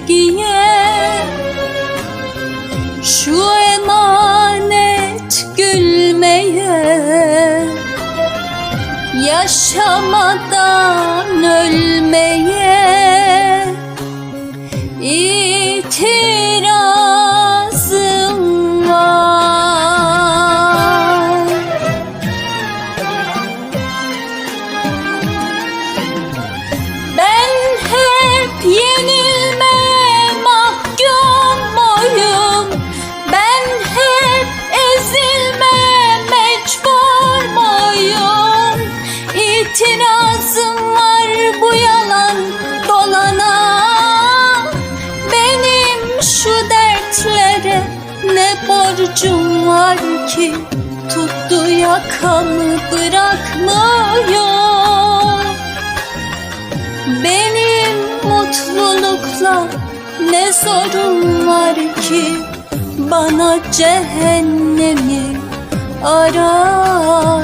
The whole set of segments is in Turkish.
sevgiye. Şu emanet gülmeye Yaşamadan ölmeye borcum var ki Tuttu yakamı bırakmıyor benim mutlulukla ne sorun var ki? Bana cehennemi aratmıyor.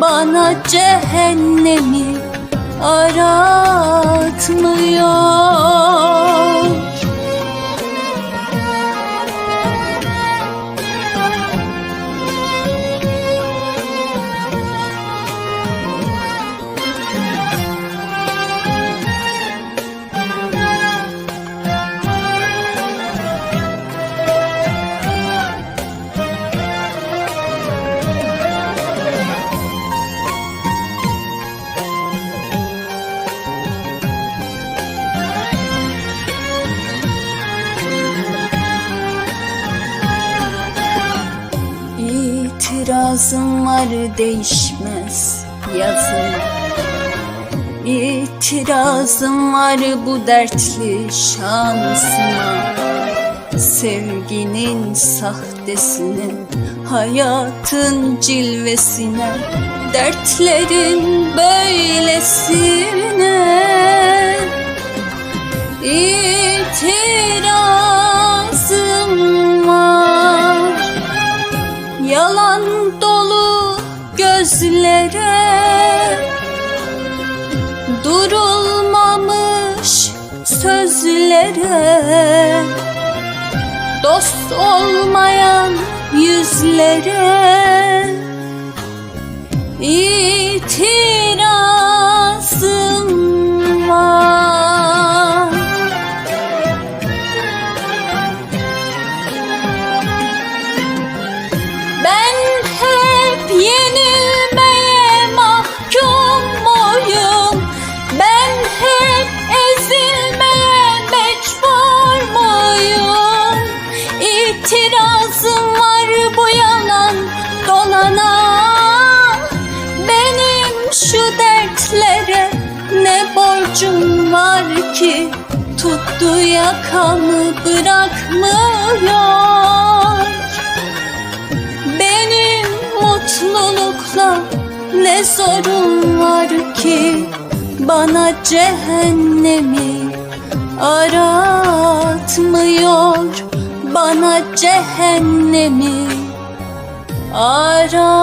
Bana cehennemi aratmıyor İtirazım var değişmez yazın. İtirazım var bu dertli şansıma. Sevginin sahtesine Hayatın cilvesine Dertlerin böylesine gözlere. Durulmamış sözlere. Dost olmayan yüzlere. İtirazım şu dertlere ne borcum var ki? Tuttu yakamı bırakmıyor. Benim mutlulukla ne sorun var ki? Bana cehennemi aratmıyor. Bana cehennemi aratmıyor